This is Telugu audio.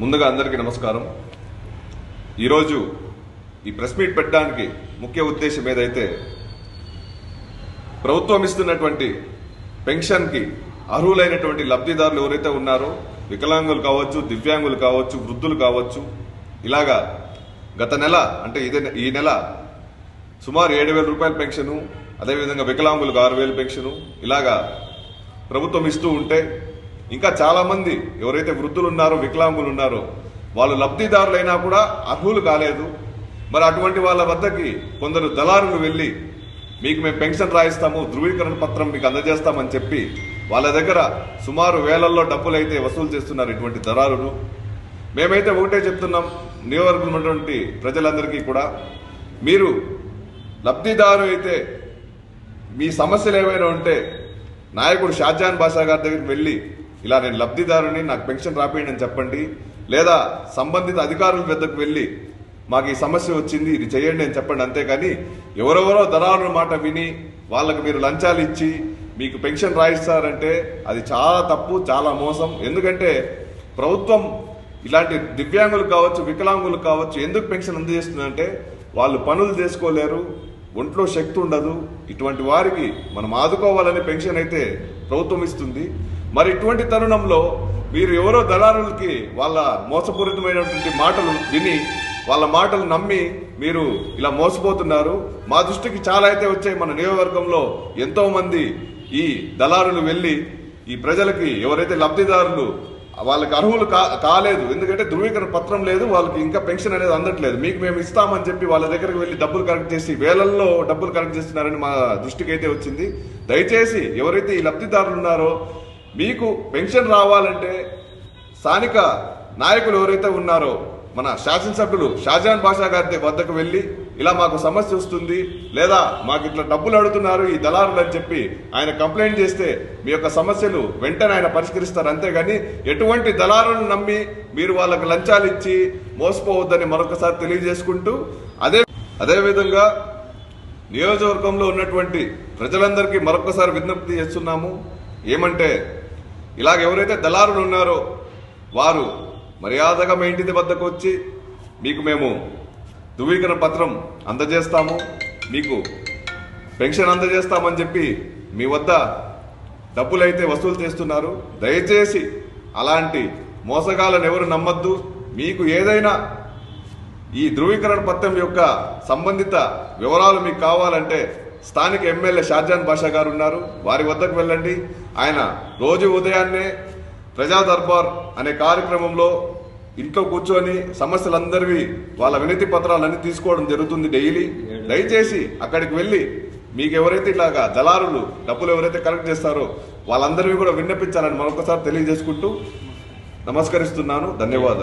ముందుగా అందరికీ నమస్కారం. ఈరోజు ఈ ప్రెస్ మీట్ పెట్టడానికి ముఖ్య ఉద్దేశం ఏదైతే ప్రభుత్వం ఇస్తున్నటువంటి పెన్షన్కి అర్హులైనటువంటి లబ్ధిదారులు ఎవరైతే ఉన్నారో వికలాంగులు కావచ్చు దివ్యాంగులు కావచ్చు వృద్ధులు కావచ్చు ఇలాగా గత నెల అంటే ఇదే ఈ నెల సుమారు ఏడు వేల రూపాయల పెన్షను అదేవిధంగా వికలాంగులకు ఆరు వేలు పెన్షను ఇలాగా ప్రభుత్వం ఇస్తూ ఉంటే ఇంకా చాలామంది ఎవరైతే వృద్ధులు ఉన్నారో వికలాంగులు ఉన్నారో వాళ్ళు లబ్ధిదారులైనా కూడా అర్హులు కాలేదు. మరి అటువంటి వాళ్ళ వద్దకి కొందరు దళారులు వెళ్ళి మీకు మేము పెన్షన్ రాయిస్తాము ధృవీకరణ పత్రం మీకు అందజేస్తామని చెప్పి వాళ్ళ దగ్గర సుమారు వేలల్లో డబ్బులు అయితే వసూలు చేస్తున్నారు ఇటువంటి దళారులు. మేమైతే ఒకటే చెప్తున్నాం నియోజకవర్గం ఉన్నటువంటి ప్రజలందరికీ కూడా మీరు లబ్ధిదారు అయితే మీ సమస్యలు ఏమైనా ఉంటే నాయకుడు షాజాన్ బాషా గారి దగ్గరికి వెళ్ళి ఇలా నేను లబ్ధిదారుని నాకు పెన్షన్ రాపేయండి అని చెప్పండి లేదా సంబంధిత అధికారుల వద్దకు వెళ్ళి మాకు ఈ సమస్య వచ్చింది ఇది చేయండి అని చెప్పండి అంతేకాని ఎవరెవరో దళారుల మాట విని వాళ్ళకి మీరు లంచాలు ఇచ్చి మీకు పెన్షన్ రాయిస్తారంటే అది చాలా తప్పు చాలా మోసం. ఎందుకంటే ప్రభుత్వం ఇలాంటి దివ్యాంగులు కావచ్చు వికలాంగులు కావచ్చు ఎందుకు పెన్షన్ అందజేస్తుందంటే వాళ్ళు పనులు చేసుకోలేరు ఒంట్లో శక్తి ఉండదు. ఇటువంటి వారికి మనం ఆదుకోవాలని పెన్షన్ అయితే ప్రభుత్వం ఇస్తుంది. మరి ఇటువంటి తరుణంలో మీరు ఎవరో దళారులకి వాళ్ళ మోసపూరితమైనటువంటి మాటలు విని వాళ్ళ మాటలు నమ్మి మీరు ఇలా మోసపోతున్నారు. మా దృష్టికి చాలా అయితే వచ్చాయి. మన నియోజకవర్గంలో ఎంతోమంది ఈ దళారులు వెళ్ళి ఈ ప్రజలకి ఎవరైతే లబ్ధిదారులు వాళ్ళకి అర్హులు కా కాలేదు ఎందుకంటే ధృవీకరణ పత్రం లేదు వాళ్ళకి ఇంకా పెన్షన్ అనేది అందట్లేదు. మీకు మేము ఇస్తామని చెప్పి వాళ్ళ దగ్గరికి వెళ్ళి డబ్బులు కలెక్ట్ చేసి వేలల్లో డబ్బులు కలెక్ట్ చేస్తున్నారని మా దృష్టికి అయితే వచ్చింది. దయచేసి ఎవరైతే ఈ లబ్ధిదారులు ఉన్నారో మీకు పెన్షన్ రావాలంటే స్థానిక నాయకులు ఎవరైతే ఉన్నారో మన శాసనసభ్యులు షాజాన్ బాషా గారి వద్దకు వెళ్ళి ఇలా మాకు సమస్య వస్తుంది లేదా మాకు ఇట్లా డబ్బులు అడుగుతున్నారు ఈ దళారులు అని చెప్పి ఆయన కంప్లైంట్ చేస్తే మీ యొక్క సమస్యలు వెంటనే ఆయన పరిష్కరిస్తారు. అంతేగాని ఎటువంటి దళారులను నమ్మి మీరు వాళ్ళకు లంచాలు ఇచ్చి మోసపోవద్దని మరొకసారి తెలియజేసుకుంటూ అదే అదేవిధంగా నియోజకవర్గంలో ఉన్నటువంటి ప్రజలందరికీ మరొకసారి విజ్ఞప్తి చేస్తున్నాము. ఏమంటే ఇలాగ ఎవరైతే దళారులు ఉన్నారో వారు మర్యాదగా మీ ఇంటి వద్దకు వచ్చి మీకు మేము ధృవీకరణ పత్రం అందజేస్తాము మీకు పెన్షన్ అందజేస్తామని చెప్పి మీ వద్ద డబ్బులైతే వసూలు చేస్తున్నారు. దయచేసి అలాంటి మోసగాలను ఎవరు నమ్మద్దు. మీకు ఏదైనా ఈ ధృవీకరణ పత్రం యొక్క సంబంధిత వివరాలు మీకు కావాలంటే స్థానిక ఎమ్మెల్యే షాజాన్ బాషా గారు ఉన్నారు. వారి వద్దకు వెళ్ళండి. ఆయన రోజు ఉదయాన్నే ప్రజా దర్బార్ అనే కార్యక్రమంలో ఇంట్లో కూర్చొని సమస్యలందరివి వాళ్ళ వినతి పత్రాలన్నీ తీసుకోవడం జరుగుతుంది డైలీ. దయచేసి అక్కడికి వెళ్ళి మీకు ఎవరైతే ఇలాగా దళారులు డబ్బులు ఎవరైతే కలెక్ట్ చేస్తారో వాళ్ళందరివి కూడా విన్నపించాలని మరొకసారి తెలియజేసుకుంటూ నమస్కరిస్తున్నాను. ధన్యవాదాలు.